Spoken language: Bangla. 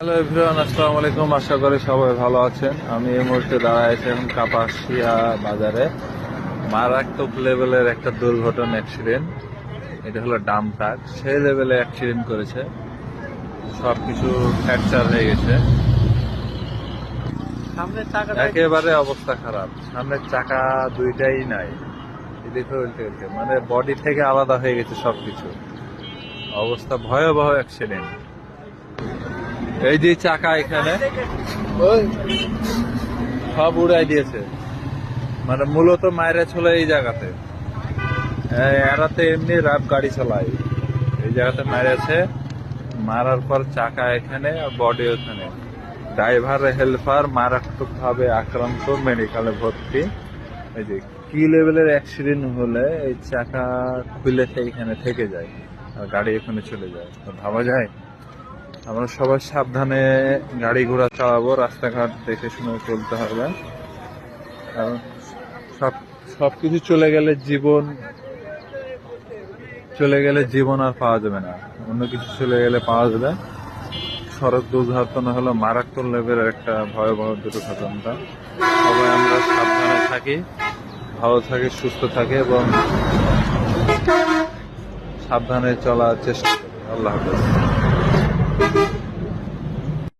হ্যালো এভরিওয়ান আসসালামু আলাইকুম আশা করি সবাই ভালো আছেন। আমি এই মুহূর্তে দাঁড়ায় আছি এখন কাপাসিয়া বাজারে। মারাত্মক লেভেলের একটা দুর্ঘটনা অ্যাক্সিডেন্ট এটা হলো ডাম ট্রাক সেই লেভেলে অ্যাক্সিডেন্ট করেছে। সবকিছু ফ্র্যাকচার হয়ে গেছে। একেবারে অবস্থা খারাপ। সামনের চাকা দুইটাই নাই। এদিকে উল্টে উল্টে। মানে বডি থেকে আলাদা হয়ে গেছে সবকিছু। অবস্থা ভয়াবহ অ্যাক্সিডেন্ট এই যে চাকা এখানে। সব উড়াই দিয়েছে। মানে মূলত মায়েরা ছিল এই জায়গাতে। এই এরাতে এমনি রাব গাড়ি চালায়। এই জায়গাতে মেরেছে। মারার পর চাকা এখানে আর বডি ওখানে। ড্রাইভার হেল্পার মারাত্মক ভাবে আক্রান্ত মেডিকেলে ভর্তি। এই যে কি লেভেলের অ্যাক্সিডেন্ট হলে এই চাকা খুলে সেইখানে থেকে যায়? আর গাড়ি এখানে চলে যায়। তো ভাবা যায়? আমরা সবাই সাবধানে গাড়ি ঘোড়া চালাবো, রাস্তাঘাট দেখে শুনে চলতে হবে। কারণ সব সব কিছু চলে গেলে জীবন, চলে গেলে জীবন আর পাওয়া যাবে না। অন্য কিছু চলে গেলে পাওয়া যাবে। সড়ক দুর্ঘটনা হলো মারাত্মক লেভেলের একটা ভয়াবহ দুর্ঘটনা। সবাই আমরা সাবধানে থাকি, ভালো থাকি, সুস্থ থাকি এবং সাবধানে চলার চেষ্টা করি। আল্লাহ হাফেজ।